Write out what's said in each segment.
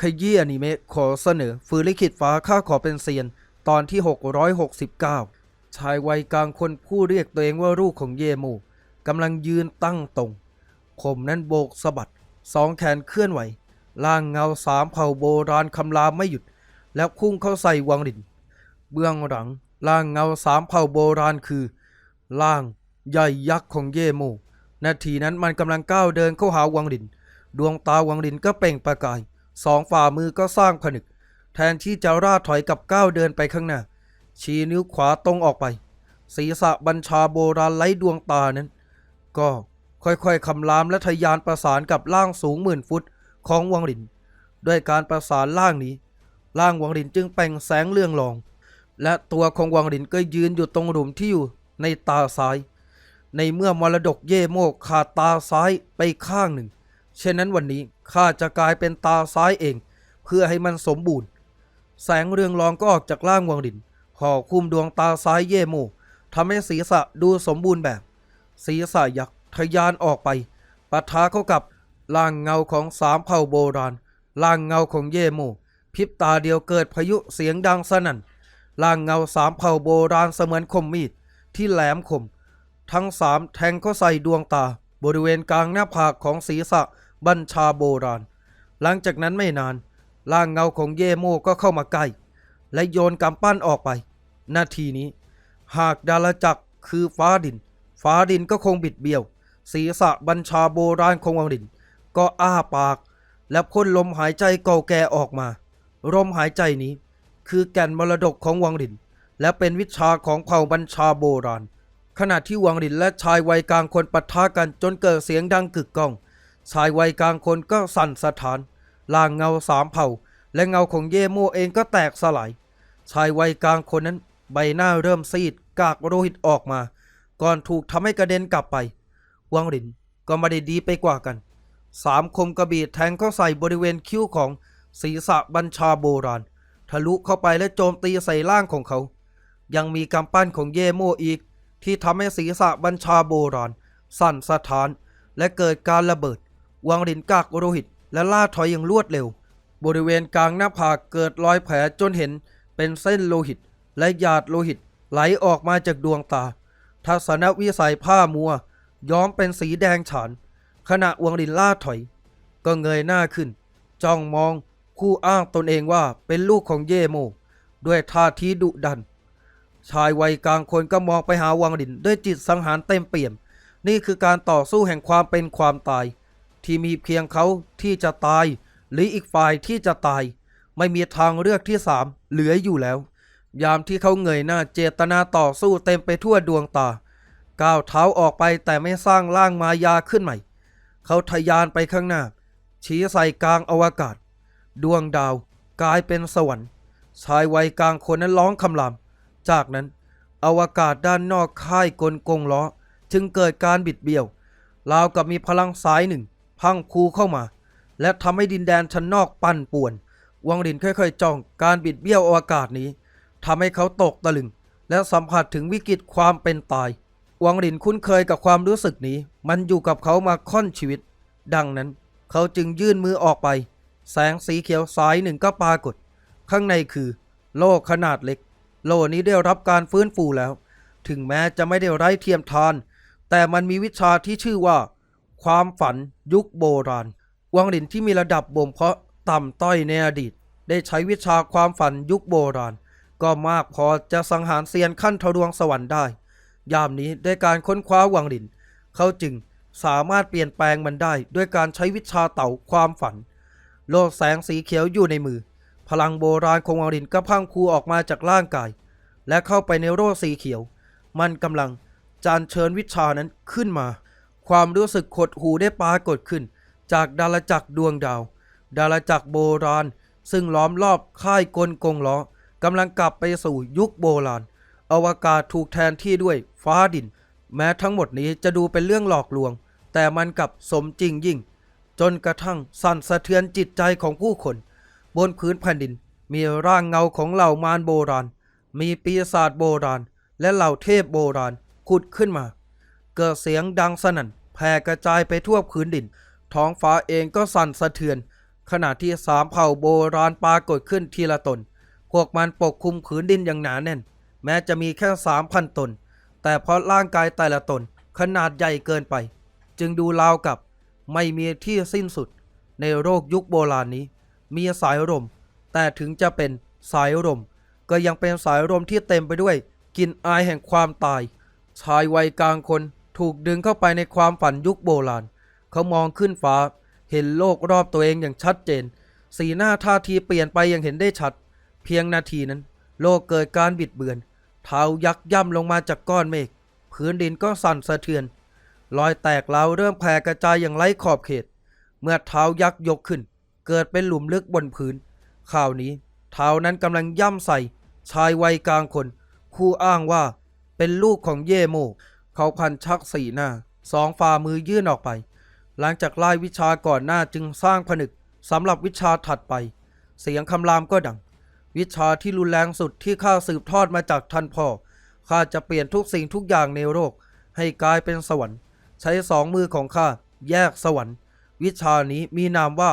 ขยี้อนิเมะขอเสนอฟื้นลิขิตฟ้าข้าขอเป็นเซียน ตอนที่ 669 ชายวัยกลางคนผู้เรียกตัวเองว่าลูกของเยมูกำลังยืนตั้งตรง ผมนั้นโบกสะบัดสองแขนเคลื่อนไหวล่างเงาสามเผ่าโบราณคำรามไม่หยุด แล้วพุ่งเข้าใส่วังดินเบื้องหลังล่างเงาสามเผ่าโบราณคือ ล่างใหญ่ยักษ์ของเยโมนาทีนั้นมันกำลังก้าวเดินเข้าหาวังดิน ดวงตาวังดินก็เปล่งประกาย สองฝ่ามือก็สร้างผนึก แทนที่จะราดถอยกับก้าวเดินไปข้างหน้า ชี้นิ้วขวาตรงออกไป ศีรษะบัญชาโบราณไร้ดวงตานั้น ก็ค่อยๆคำรามและทะยานประสานกับล่างสูงหมื่นฟุตของวังดิน ด้วยการประสานล่างนี้ ล่างวังดินจึงเปล่งแสงเลื่องลอง และตัวของวังดินก็ยืนอยู่ตรงหลุมที่อยู่ในตาซ้าย ในเมื่อมรดกเย่โมกขาดตาซ้ายไปข้างหนึ่ง เช่นนั้นวันนี้ข้าจะกลายเป็นตาซ้ายเอง เพื่อให้มันสมบูรณ์ แสงเรืองรองก็ออกจากล่างวังดินห่อคุมดวงตาซ้ายเย่โมทำให้ศีรษะดูสมบูรณ์แบบ ศีรษะยักษ์ทะยานออกไปปะทะเข้ากับล่างเงาของสามเผ่าโบราณล่างเงาของเย่โมพริบตาเดียวเกิดพายุเสียงดังสนั่นล่างเงาสามเผ่าโบราณเสมือนคมมีดที่แหลมคม ทั้งสามแทงเข้าใส่ดวงตา บริเวณกลางหน้าผากของศีรษะ บัญชาโบราณ หลังจากนั้นไม่นานล่างเงาของเยโมก็เข้ามาใกล้ และโยนกำปั้นออกไป นาทีนี้ หากดาลจักรคือฟ้าดิน ฟ้าดินก็คงบิดเบี้ยว ศีรษะบัญชาโบราณของวังดิน ก็อ้าปาก และพ่นลมหายใจเก่าแก่ออกมา ลมหายใจนี้ คือแก่นมรดกของวังดิน และเป็นวิชาของเผ่าบัญชาโบราณ ขณะที่วังดินและชายวัยกลางคนปะทะกันจนเกิดเสียงดังกึกก้อง ชายวัยกลางคนก็สั่นสะท้านล่างเงาสามเผ่า และเงาของเย่โมเองก็แตกสลาย ชายวัยกลางคนนั้นใบหน้าเริ่มซีด กากโลหิตออกมา ก่อนถูกทำให้กระเด็นกลับไปวังดินก็ไม่ได้ดีไปกว่ากันสามคมกระบี่แทงเข้าใส่บริเวณคิ้วของศีรษะบัญชาโบราณ ทะลุเข้าไปและโจมตีใส่ร่างของเขา ยังมีกำปั้นของเย่โมอีก ที่ทำให้ศีรษะบัญชาโบราณ สั่นสะท้านและเกิดการระเบิด วังดินกากโลหิต และล่าถอยอย่างรวดเร็ว บริเวณกลางหน้าผากเกิดรอยแผลจนเห็นเป็นเส้นโลหิต และหยาดโลหิต ไหลออกมาจากดวงตา ทัศนวิสัยผ้ามัว ย้อมเป็นสีแดงฉาน ขณะวังดินล่าถอย ก็เงยหน้าขึ้น จ้องมองคู่อ้างตนเองว่าเป็นลูกของเยโม ด้วยท่าทีดุดัน ชายวัยกลางคนก็มองไปหาวังดินด้วยจิตสังหารเต็มเปี่ยม นี่คือการต่อสู้แห่งความเป็นความตาย ที่มีเพียงเขาที่จะตาย หรืออีกฝ่ายที่จะตาย ไม่มีทางเลือกที่สามเหลืออยู่แล้ว ยามที่เขาเงยหน้าเจตนาต่อสู้เต็มไปทั่วดวงตา ก้าวเท้าออกไปแต่ไม่สร้างร่างมายาขึ้นใหม่ เขาทะยานไปข้างหน้า ชี้ใส่กลางอวกาศ ดวงดาวกลายเป็นสวรรค์ชายวัยกลางคนนั้นร้องคำราม จากนั้นอวกาศด้านนอกค่ายกลกงล้อ จึงเกิดการบิดเบี้ยวราวกับมีพลังสายหนึ่ง พังคูเข้ามา และทำให้ดินแดนชั้นนอกปั่นป่วน วังดินค่อยๆจ้องการบิดเบี้ยวอวกาศนี้ทำให้เขาตกตะลึง และสัมผัสถึงวิกฤตความเป็นตาย วังดินคุ้นเคยกับความรู้สึกนี้ มันอยู่กับเขามาค่อนชีวิต ดังนั้น เขาจึงยื่นมือออกไป แสงสีเขียวสายหนึ่งก็ปรากฏ ข้างในคือ โลกขนาดเล็ก โลกนี้ได้รับการฟื้นฟูแล้ว ถึงแม้จะไม่ได้ไร้เทียมทาน แต่มันมีวิชาที่ชื่อว่า ความฝันยุคโบราณ วังดินที่มีระดับบ่มเพาะต่ำต้อยในอดีต ได้ใช้วิชาความฝันยุคโบราณ ก็มากพอจะสังหารเซียนขั้นทะลวงสวรรค์ได้ ยามนี้ด้วยการค้นคว้าวังดิน เขาจึงสามารถเปลี่ยนแปลงมันได้ด้วยการใช้วิชาเต่าความฝัน โลกแสงสีเขียวอยู่ในมือ พลังโบราณของวังดินก็พังคูออกมาจากร่างกาย และเข้าไปในโลกสีเขียว มันกำลังจานเชิญวิชานั้นขึ้นมา ความรู้สึกขดหูได้ปรากฏขึ้น จากดาลจักรดวงดาว ดาราจักรโบราณ ซึ่งล้อมรอบค่ายกลกงล้อกำลังกลับไปสู่ยุคโบราณ อวกาศถูกแทนที่ด้วยฟ้าดิน แม้ทั้งหมดนี้จะดูเป็นเรื่องหลอกลวง แต่มันกลับสมจริงยิ่ง จนกระทั่งสั่นสะเทือนจิตใจของผู้คน บนพื้นแผ่นดิน มีร่างเงาของเหล่ามารโบราณ มีปีศาจโบราณ และเหล่าเทพโบราณผุดขึ้นมา เกิดเสียงดังสนั่น แผ่กระจายไปทั่วพื้นดิน ท้องฟ้าเองก็สั่นสะเทือน ขณะที่สามเผ่าโบราณปรากฏขึ้นทีละตน พวกมันปกคลุมผืนดินอย่างหนาแน่น แม้จะมีแค่สามพันตน แต่เพราะร่างกายแต่ละตนขนาดใหญ่เกินไป จึงดูราวกับไม่มีที่สิ้นสุด ในโลกยุคโบราณนี้ มีสายลมแต่ถึงจะเป็นสายลมก็ยังเป็นสายลมที่เต็มไปด้วยกลิ่นอายแห่งความตาย ชายวัยกลางคน ถูกดึงเข้าไปในความฝันยุคโบราณ เขามองขึ้นฟ้า เห็นโลกรอบตัวเองอย่างชัดเจน สีหน้าท่าทีเปลี่ยนไปอย่างเห็นได้ชัด เพียงนาทีนั้น โลกเกิดการบิดเบือน เท้ายักย่ำลงมาจากก้อนเมฆ พื้นดินก็สั่นสะเทือน รอยแตกเล้าเริ่มแผ่กระจายอย่างไร้ขอบเขต เมื่อเท้ายักษ์ยกขึ้น เกิดเป็นหลุมลึกบนพื้น ข่าวนี้ เท้านั้นกำลังย่ำใส่ ชายวัยกลางคนคู่อ้างว่าเป็นลูกของเยโม เขาพันชักสีหน้าสองฝ่ามือยื่นออกไป หลังจากไล่วิชาก่อนหน้าจึงสร้างผนึกสำหรับวิชาถัดไป เสียงคำรามก็ดัง วิชาที่รุนแรงสุดที่ข้าสืบทอดมาจากท่านพ่อข้าจะเปลี่ยนทุกสิ่งทุกอย่างในโลกให้กลายเป็นสวรรค์ ใช้สองมือของข้าแยกสวรรค์ วิชานี้มีนามว่า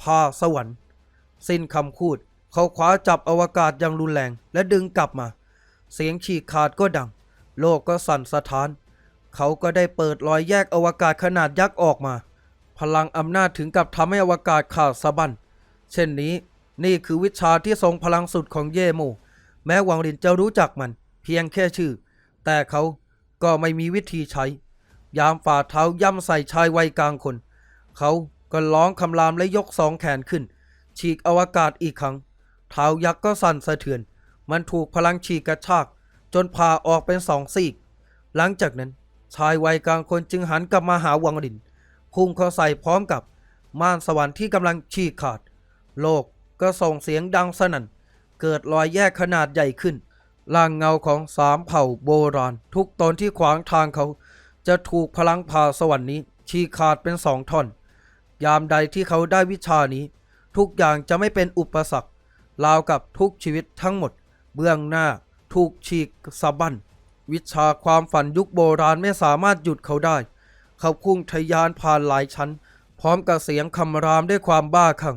พาสวรรค์ สิ้นคำพูด เขาคว้าจับอวกาศอย่างรุนแรงและดึงกลับมา เสียงฉีกขาดก็ดัง โลกก็สั่นสะท้าน เขาก็ได้เปิดรอยแยกอวกาศขนาดยักษ์ออกมา พลังอำนาจถึงกับทำให้อวกาศขาดสะบั้นเช่นนี้นี่คือวิชาที่ทรงพลังสุดของเย่โมแม้วังลินจะรู้จักมัน เพียงแค่ชื่อ แต่เขาก็ไม่มีวิธีใช้ ยามฝ่าเท้าย่ำใส่ชายวัยกลางคน เขาก็ร้องคำรามและยกสองแขนขึ้น ฉีกอวกาศอีกครั้ง เท้ายักษ์ก็สั่นสะเทือน มันถูกพลังฉีกกระชาก จนพาออกเป็นสองซีก หลังจากนั้น ชายวัยกลางคนจึงหันกลับมาหาวังลิน พุ่งเข้าใส่พร้อมกับ ม่านสวรรค์ที่กำลังฉีกขาด โลกก็ส่งเสียงดังสนั่น เกิดรอยแยกขนาดใหญ่ขึ้นร่างเงาของสามเผ่าโบราณ ทุกตนที่ขวางทางเขา จะถูกพลังพาสวรรค์นี้ฉีกขาดเป็นสองท่อน ยามใดที่เขาได้วิชานี้ ทุกอย่างจะไม่เป็นอุปสรรคราวกับทุกชีวิตทั้งหมด เบื้องหน้าถูกฉีกสะบั้น วิชาความฝันยุคโบราณไม่สามารถหยุดเขาได้ เขาพุ่งทะยานผ่านหลายชั้น พร้อมกับเสียงคำรามด้วยความบ้าคลั่ง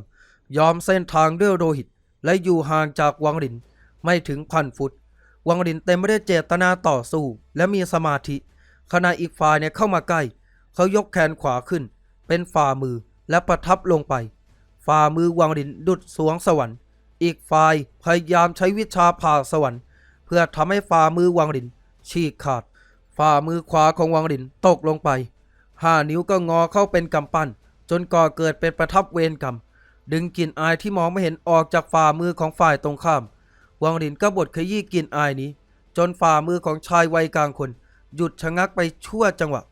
ยอมเส้นทางด้วยโลหิต และอยู่ห่างจากวังลิน ไม่ถึงพันฟุต วังลินเต็มไปด้วยเจตนาต่อสู้ และมีสมาธิ ขณะอีกฝ่ายเนี่ยเข้ามาใกล้ เขายกแขนขวาขึ้น เป็นฝ่ามือและประทับลงไป ฝ่ามือวังลินดุดสวงสวรรค์ อีกฝ่ายพยายามใช้วิชาผ่าสวรรค์ เพื่อทำให้ฝ่ามือวังลิน ฉีกขาด ฝ่ามือขวาของวังลินตกลงไปห้านิ้วก็งอเข้าเป็นกำปั้น จนก่อเกิดเป็นประทับเวรกรรม ดึงกลิ่นอายที่มองไม่เห็นออกจากฝ่ามือของฝ่ายตรงข้าม วังลินก็บดขยี้กลิ่นอายนี้ จนฝ่ามือของชายวัยกลางคน หยุดชะงักไปชั่วจังหวะ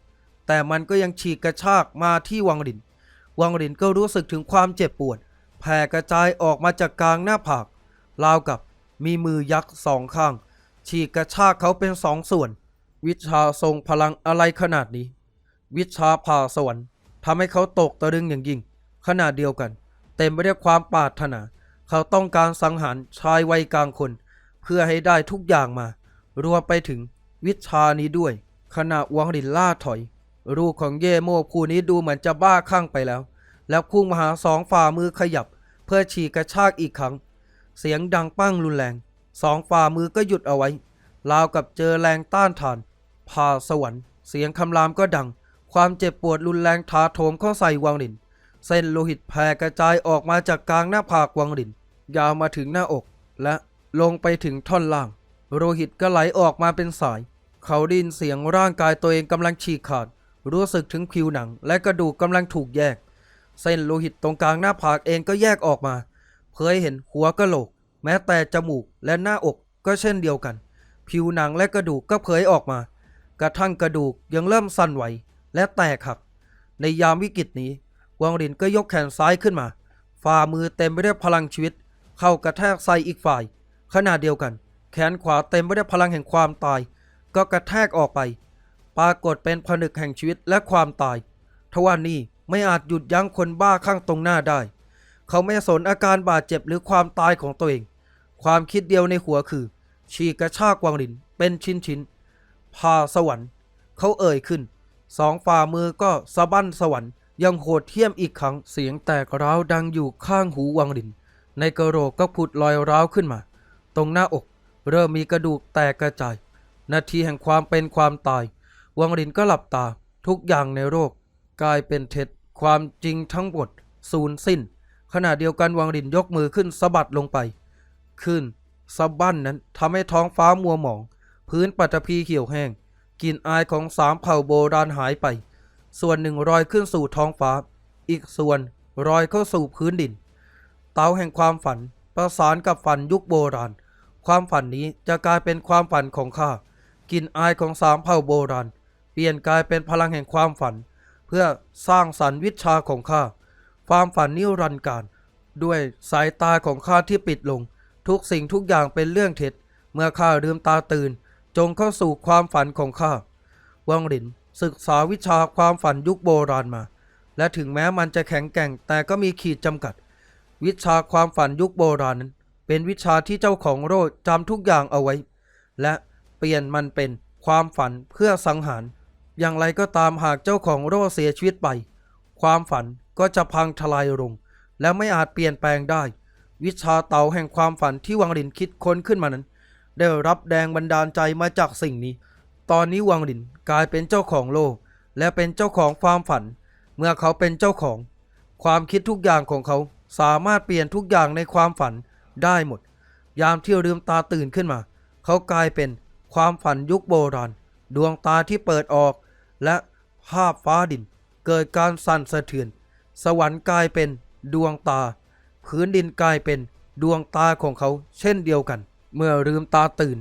แต่มันก็ยังฉีกกระชากมาที่วังลิน วังลินก็รู้สึกถึงความเจ็บปวด แผ่กระจายออกมาจากกลางหน้าผากราวกับมีมือยักษ์สองข้าง ฉีกกระชากเขาเป็นสองส่วน วิชาทรงพลังอะไรขนาดนี้ วิชาผ่าสวรรค์ทำให้เขาตกตะลึงอย่างยิ่งขนาดเดียวกัน เต็มไปด้วยความปาถนา เขาต้องการสังหารชายวัยกลางคน เพื่อให้ได้ทุกอย่างมารวมไปถึงวิชานี้ด้วย ขณะวังดินล่าถอยรูปของเย่โมคู่นี้ดูเหมือนจะบ้าคลั่งไปแล้ว แล้วพุ่งมาหาสองฝ่ามือขยับ เพื่อฉีกกระชากอีกครั้ง เสียงดังปั้งรุนแรง สองฝ่ามือก็หยุดเอาไว้ ราวกับเจอแรงต้านทานพาสวรรค์ เสียงคำรามก็ดัง ความเจ็บปวดรุนแรงถาโถมเข้าใส่วังลิน เส้นโลหิตแผ่กระจายออกมาจากกลางหน้าผากวังลิน ยาวมาถึงหน้าอก และลงไปถึงท่อนล่าง โลหิตก็ไหลออกมาเป็นสาย เขาไดยินเสียงร่างกายตัวเองกำลังฉีกขาด รู้สึกถึงผิวหนัง และกระดูกกำลังถูกแยก เส้นโลหิตตรงกลางหน้าผากเองก็แยกออกมา เผยเห็นหัวกะโหลก แม้แต่จมูกและหน้าอกก็เช่นเดียวกัน ผิวหนังและกระดูกก็เผยออกมา กระทั่งกระดูกยังเริ่มสั่นไหวและแตกหัก ในยามวิกฤตนี้วังลินก็ยกแขนซ้ายขึ้นมา ฝ่ามือเต็มไปด้วยพลังชีวิต เข้ากระแทกใส่อีกฝ่าย ขณะเดียวกัน แขนขวาเต็มไปด้วยพลังแห่งความตาย ก็กระแทกออกไป ปรากฏเป็นผนึกแห่งชีวิตและความตาย ทว่านี่ไม่อาจหยุดยั้งคนบ้าข้างตรงหน้าได้ เขาไม่สนอาการบาดเจ็บหรือความตายของตัวเอง ความคิดเดียวในหัวคือ ฉีกกระชากวางลินเป็นชิ้นๆพาสวรรค์ เขาเอ่ยขึ้น สองฝ่ามือก็สะบั้นสวรรค์ ยังโหดเหี้ยมอีกครั้งเสียงแตกร้าวดังอยู่ข้างหูวังลิน ในกระโหลกก็ผุดลอยร้าวขึ้นมา ตรงหน้าอก เริ่มมีกระดูกแตกกระจาย นาทีแห่งความเป็นความตาย วังลินก็หลับตาทุกอย่างในโรค กลายเป็นเท็จความจริงทั้งหมดสูญสิ้น ขณะเดียวกันวังลินยกมือขึ้นสะบัดลงไป ขึ้นสะบั้นนั้นทำให้ท้องฟ้ามัวหมอง พื้นปัตภีเขียวแห้งกลิ่นอายของสามเผ่าโบราณหายไป ส่วนหนึ่งลอยขึ้นสู่ท้องฟ้า อีกส่วนลอยเข้าสู่พื้นดิน เตาแห่งความฝันประสานกับฝันยุคโบราณ ความฝันนี้จะกลายเป็นความฝันของข้ากลิ่นอายของสามเผ่าโบราณ เปลี่ยนกลายเป็นพลังแห่งความฝัน เพื่อสร้างสรรค์วิชาของข้าความฝันนิรันดร์การ ด้วยสายตาของข้าที่ปิดลง ทุกสิ่งทุกอย่างเป็นเรื่องเท็จ เมื่อข้าลืมตาตื่น จงเข้าสู่ความฝันของข้า วังหลินศึกษาวิชาความฝันยุคโบราณมา และถึงแม้มันจะแข็งแกร่งแต่ก็มีขีดจำกัด วิชาความฝันยุคโบราณนั้น เป็นวิชาที่เจ้าของโรคจำทุกอย่างเอาไว้ และเปลี่ยนมันเป็นความฝันเพื่อสังหาร อย่างไรก็ตามหากเจ้าของโรคเสียชีวิตไป ความฝันก็จะพังทลายลงและไม่อาจเปลี่ยนแปลงได้ วิชาเตาแห่งความฝันที่วังหลินคิดค้นขึ้นมานั้น ได้รับแรงบันดาลใจมาจากสิ่งนี้ ตอนนี้วังหลินกลายเป็นเจ้าของโลก และเป็นเจ้าของความฝัน เมื่อเขาเป็นเจ้าของ ความคิดทุกอย่างของเขาสามารถเปลี่ยนทุกอย่างในความฝันได้หมด ยามที่ลืมตาตื่นขึ้นมา เขากลายเป็นความฝันยุคโบราณ ดวงตาที่เปิดออก และภาพฟ้าดิน เกิดการสั่นสะเทือน สวรรค์กลายเป็นดวงตา พื้นดินกลายเป็นดวงตาของเขาเช่นเดียวกัน เมื่อลืมตาตื่น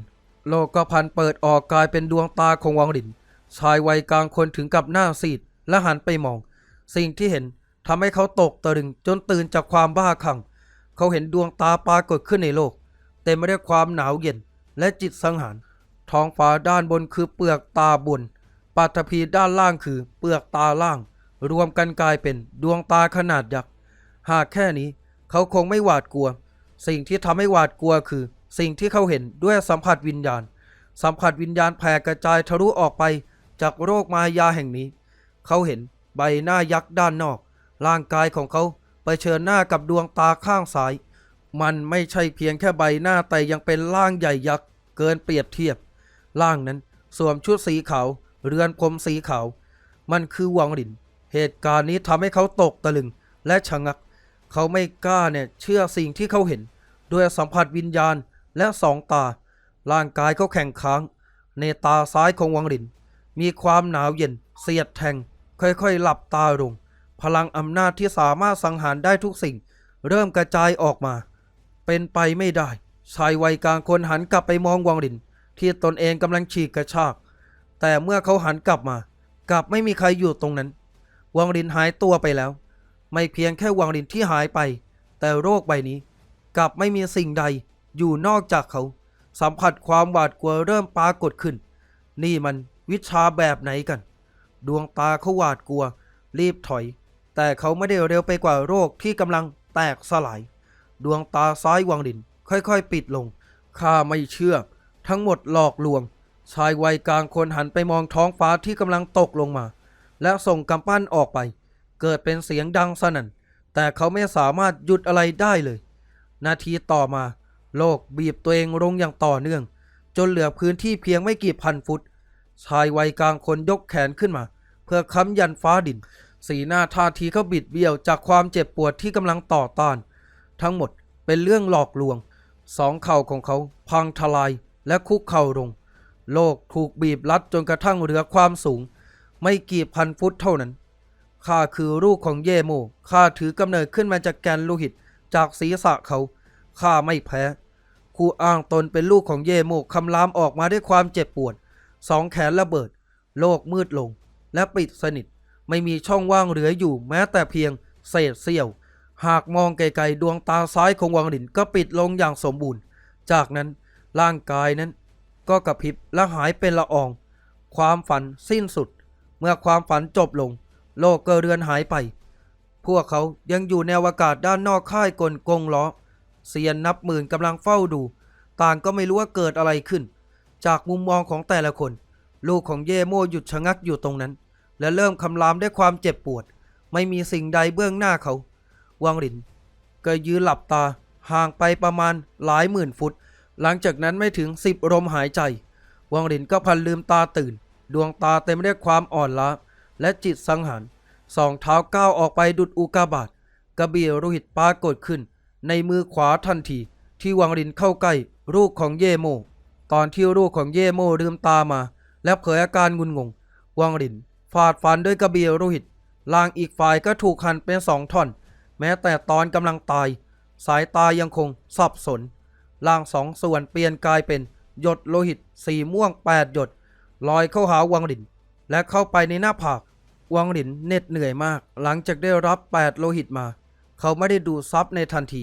โลกก็พันเปิดออกกลายเป็นดวงตาของวังหลิน ชายวัยกลางคนถึงกับหน้าซีดและหันไปมอง สิ่งที่เห็นทำให้เขาตกตะลึงจนตื่นจากความบ้าคลั่ง เขาเห็นดวงตาปรากฏขึ้นในโลก เต็มไปด้วยความหนาวเย็นและจิตสังหาร ท้องฟ้าด้านบนคือเปลือกตาบนปัตภีด้านล่างคือเปลือกตาล่าง รวมกันกลายเป็นดวงตาขนาดยักษ์ หากแค่นี้ เขาคงไม่หวาดกลัว สิ่งที่ทำให้หวาดกลัวคือ สิ่งที่เขาเห็นด้วยสัมผัสวิญญาณ สัมผัสวิญญาณแผ่กระจายทะลุออกไปจากโรคมายาแห่งนี้ เขาเห็นใบหน้ายักษ์ด้านนอก ร่างกายของเขาไปเชิญหน้ากับดวงตาข้างซ้าย มันไม่ใช่เพียงแค่ใบหน้าแต่ยังเป็นร่างใหญ่ยักษ์เกินเปรียบเทียบ ร่างนั้นสวมชุดสีขาว เรือนพรมสีขาว มันคือวังหลิน เหตุการณ์นี้ทำให้เขาตกตะลึงและชะงัก เขาไม่กล้าเนี่ยเชื่อสิ่งที่เขาเห็นด้วยสัมผัสวิญญาณและสองตา ร่างกายเขาแข็งค้าง ในตาซ้ายของวังหลิน มีความหนาวเย็นเสียดแทง ค่อยๆ หลับตาลง พลังอำนาจที่สามารถสังหารได้ทุกสิ่ง เริ่มกระจายออกมา เป็นไปไม่ได้ ชายวัยกลางคนหันกลับไปมองวังหลิน ที่ตนเองกำลังฉีกกระชาก แต่เมื่อเขาหันกลับมา กลับไม่มีใครอยู่ตรงนั้น วังหลินหายตัวไปแล้ว ไม่เพียงแค่วังหลินที่หายไป แต่โรคใบนี้ กลับไม่มีสิ่งใดอยู่นอกจากเขา สัมผัสความหวาดกลัวเริ่มปรากฏขึ้น นี่มันวิชาแบบไหนกัน ดวงตาเขาหวาดกลัว รีบถอย แต่เขาไม่ได้เร็วไปกว่าโรคที่กำลังแตกสลาย ดวงตาซ้ายวังหลินค่อยๆ ปิดลงข้าไม่เชื่อ ทั้งหมดหลอกลวง ชายวัยกลางคนหันไปมองท้องฟ้าที่กำลังตกลงมา และส่งกำปั้นออกไป เกิดเป็นเสียงดังสนั่น แต่เขาไม่สามารถหยุดอะไรได้เลย นาทีต่อมา โลกบีบตัวเองลงอย่างต่อเนื่อง จนเหลือพื้นที่เพียงไม่กี่พันฟุต ชายวัยกลางคนยกแขนขึ้นมา เพื่อค้ำยันฟ้าดิน สีหน้าท่าทีเขาบิดเบี้ยวจากความเจ็บปวดที่กำลังต่อต้าน ทั้งหมดเป็นเรื่องหลอกลวง สองเข่าของเขาพังทลายและคุกเข่าลง โลกถูกบีบรัดจนกระทั่งเหลือความสูง ไม่กี่พันฟุตเท่านั้น ข้าคือลูกของเยโมข้าถือกำเนิดขึ้นมาจากแกนโลหิตจากศีรษะเขา ข้าไม่แพ้คู่อ้างตนเป็นลูกของเยโมคำรามออกมาด้วยความเจ็บปวด สองแขนระเบิด โลกมืดลง และปิดสนิท ไม่มีช่องว่างเหลืออยู่แม้แต่เพียงเศษเสี้ยว หากมองไกลๆดวงตาซ้ายของวังหลินก็ปิดลงอย่างสมบูรณ์ จากนั้นร่างกายนั้นก็กระพริบและหายเป็นละออง ความฝันสิ้นสุด เมื่อความฝันจบลง โลกก็เรือนหายไป พวกเขายังอยู่ในอวกาศด้านนอกค่ายกลกงล้อเซียนนับหมื่นกำลังเฝ้าดู ต่างก็ไม่รู้ว่าเกิดอะไรขึ้น จากมุมมองของแต่ละคน ลูกของเย่โมหยุดชะงักอยู่ตรงนั้น และเริ่มคำรามด้วยความเจ็บปวด ไม่มีสิ่งใดเบื้องหน้าเขา วังหลินก็ยืนหลับตา ห่างไปประมาณหลายหมื่นฟุต หลังจากนั้นไม่ถึงสิบลมหายใจ วังหลินก็พันลืมตาตื่น ดวงตาเต็มไปด้วยความอ่อนล้า และจิตสังหารสองเท้าก้าวออกไปดุดอุกาบาตกระบี่โรหิตปรากฏขึ้น ในมือขวาทันที ที่วังลินเข้าใกล้ลูกของเยโม ตอนที่ลูกของเยโมลืมตามา และเผยอาการงุนงง วังลินฟาดฟันด้วยกระบี่โรหิตล่างอีกฝ่ายก็ถูกหั่นเป็นสองท่อน แม้แต่ตอนกำลังตาย สายตายังคงสับสนล่างสองส่วนเปลี่ยนกลายเป็นหยดโลหิตสีม่วงแปดหยดลอยเข้าหาวังหลินและเข้าไปในหน้าผาก วังหลินเหน็ดเหนื่อยมาก หลังจากได้รับแปดโลหิตมา เขาไม่ได้ดูซับในทันที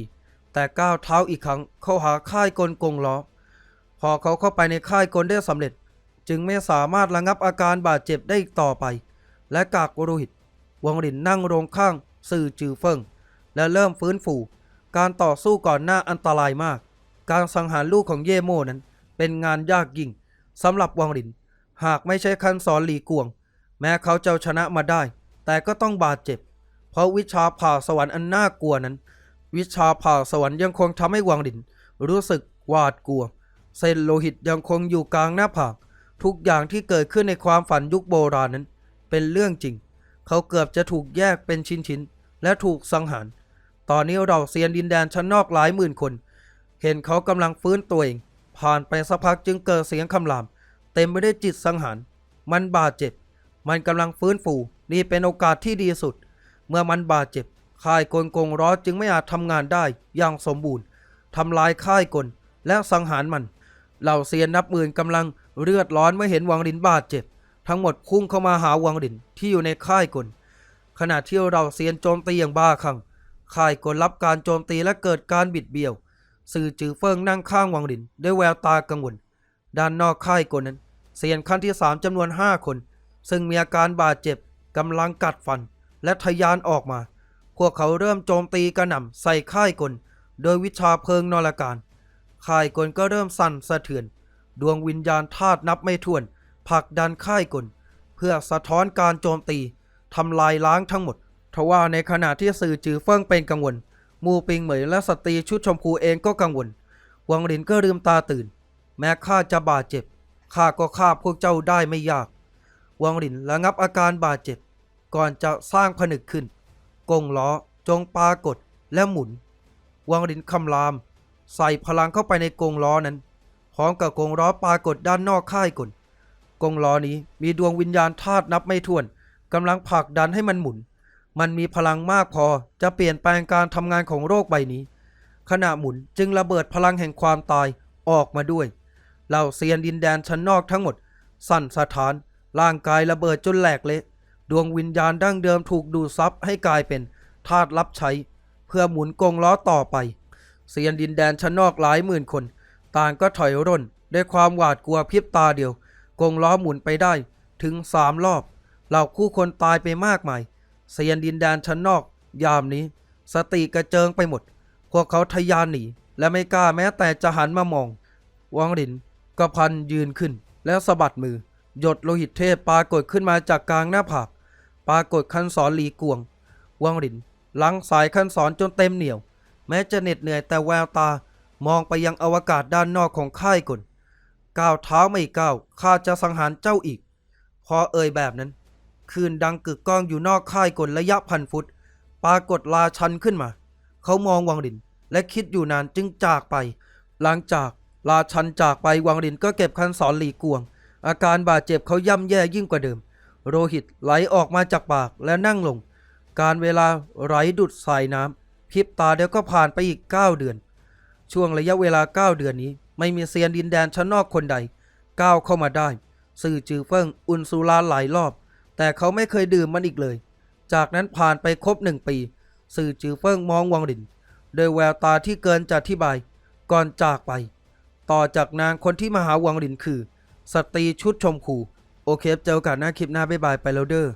แต่ก้าวเท้าอีกครั้ง เข้าหาค่ายกลกงล้อ พอเขาเข้าไปในค่ายกลได้สำเร็จ จึงไม่สามารถระงับอาการบาดเจ็บได้อีกต่อไป และกากโลหิต วังหลินนั่งลงข้าง สื่อจือเฟิงและเริ่มฟื้นฟูการต่อสู้ก่อนหน้าอันตรายมาก การสังหารลูกของเย่โม่นั้น เป็นงานยากยิ่งสำหรับวังหลิน หากไม่ใช่คันสอนหลีกวง แม้เขาจะเอาชนะมาได้ แต่ก็ต้องบาดเจ็บ เพราะวิชาผ่าสวรรค์อันน่ากลัวนั้น วิชาผ่าสวรรค์ยังคงทำให้วังหลิน รู้สึกหวาดกลัว เส้นโลหิตยังคงอยู่กลางหน้าผากทุกอย่างที่เกิดขึ้นในความฝันยุคโบราณนั้น เป็นเรื่องจริง เขาเกือบจะถูกแยกเป็นชิ้นๆและถูกสังหาร ตอนนี้เราเซียนดินแดนชั้นนอกหลายหมื่นคน เห็นเขากำลังฟื้นตัวเอง ผ่านไปสักพักจึงเกิดเสียงคำราม เต็มไปด้วยจิตสังหาร มันบาดเจ็บ มันกำลังฟื้นฟูนี่เป็นโอกาสที่ดีสุด เมื่อมันบาดเจ็บค่ายกลกงร้อจึงไม่อาจทำงานได้อย่างสมบูรณ์ทำลายค่ายกลและสังหารมัน เหล่าเซียนนับหมื่นกำลังเลือดร้อนเมื่อเห็นวังลินบาดเจ็บ ทั้งหมดพุ่งเข้ามาหาวังลินที่อยู่ในค่ายกลขณะที่เราเซียนโจมตีอย่างบ้าคลั่งค่ายกลรับการโจมตีและเกิดการบิดเบี้ยว สื่อจือเฟิงนั่งข้างวังลินด้วยแววตากังวล ด้านนอกค่ายกลนั้น เซียนขั้นที่สามจำนวนห้าคน ซึ่งมีอาการบาดเจ็บกำลังกัดฟันและทะยานออกมา พวกเขาเริ่มโจมตีกระหน่ำใส่ค่ายกล โดยวิชาเพลิงนรการ ค่ายกลก็เริ่มสั่นสะเทือน ดวงวิญญาณธาตุนับไม่ถ้วนผลักดันค่ายกล เพื่อสะท้อนการโจมตีทำลายล้างทั้งหมดทว่าในขณะที่สื่อจือเฟิงเป็นกังวล มูปิงเหมยและสตรีชุดชมพูเองก็กังวล วังหลินก็ลืมตาตื่น แม้ข้าจะบาดเจ็บข้าก็ฆ่าพวกเจ้าได้ไม่ยาก วังหลินระงับอาการบาดเจ็บ ก่อนจะสร้างผนึกขึ้น กงล้อจงปรากฏและหมุน วังหลินคำราม ใส่พลังเข้าไปในกงล้อนั้น พร้อมกับกงล้อปรากฏด้านนอกค่ายกลกงล้อนี้มีดวงวิญญาณธาตุนับไม่ถ้วนกำลังผลักดันให้มันหมุน มันมีพลังมากพอจะเปลี่ยนแปลงการทำงานของโรคใบนี้ ขณะหมุนจึงระเบิดพลังแห่งความตายออกมาด้วยเหล่าเซียนดินแดนชั้นนอกทั้งหมด สั่นสะท้าน ร่างกายระเบิดจนแหลกเละ ดวงวิญญาณดั้งเดิมถูกดูดซับให้กลายเป็นธาตุรับใช้ เพื่อหมุนกงล้อต่อไปเซียนดินแดนชั้นนอกหลายหมื่นคน ต่างก็ถอยร่นด้วยความหวาดกลัวพริบตาเดียว กงล้อหมุนไปได้ถึงสามรอบ เหล่าคู่คนตายไปมากมายเซียนดินแดนชั้นนอก ยามนี้ สติกระเจิงไปหมด พวกเขาทะยานหนีและไม่กล้าแม้แต่จะหันมามอง วังหลินก็พันยืนขึ้นแล้วสะบัดมือ หยดโลหิตเทพปรากฏขึ้นมาจากกลางหน้าผากปรากฏคันสอนหลีกวง วังหลินลังสายคันสอนจนเต็มเหนียว แม้จะเหน็ดเหนื่อยแต่แววตามองไปยังอวกาศด้านนอกของค่ายกลก้าวเท้าไม่ก้าวข้าจะสังหารเจ้าอีก พอเอ่ยแบบนั้น คืนดังกึกก้องอยู่นอกค่ายกลระยะพันฟุต ปรากฏลาชันขึ้นมา เขามองวังหลินและคิดอยู่นานจึงจากไป หลังจากลาชันจากไปวังหลินก็เก็บคันสอนหลีกวง อาการบาดเจ็บเขาย่ำแย่ยิ่งกว่าเดิม โลหิตไหลออกมาจากปากและนั่งลง การเวลาไหลดุดสายน้ำพริบตาเดียวก็ผ่านไปอีก 9 เดือน ช่วงระยะเวลา 9 เดือนนี้ ไม่มีเซียนดินแดนชั้นนอกคนใด ก้าวเข้ามาได้ สื่อจือเฟิงอุนซูลาหลายรอบ แต่เขาไม่เคยดื่มมันอีกเลย จากนั้นผ่านไปครบหนึ่งปี สื่อจือเฟิงมองวังหลินโดยแววตาที่เกินจะอธิบาย ก่อนจากไป ต่อจากนางคนที่มาหาวังหลินคือ สตรีชุดชมพูโอเคเจอกันหน้าคลิปหน้าบ๊ายบายไปแล้วเด้อ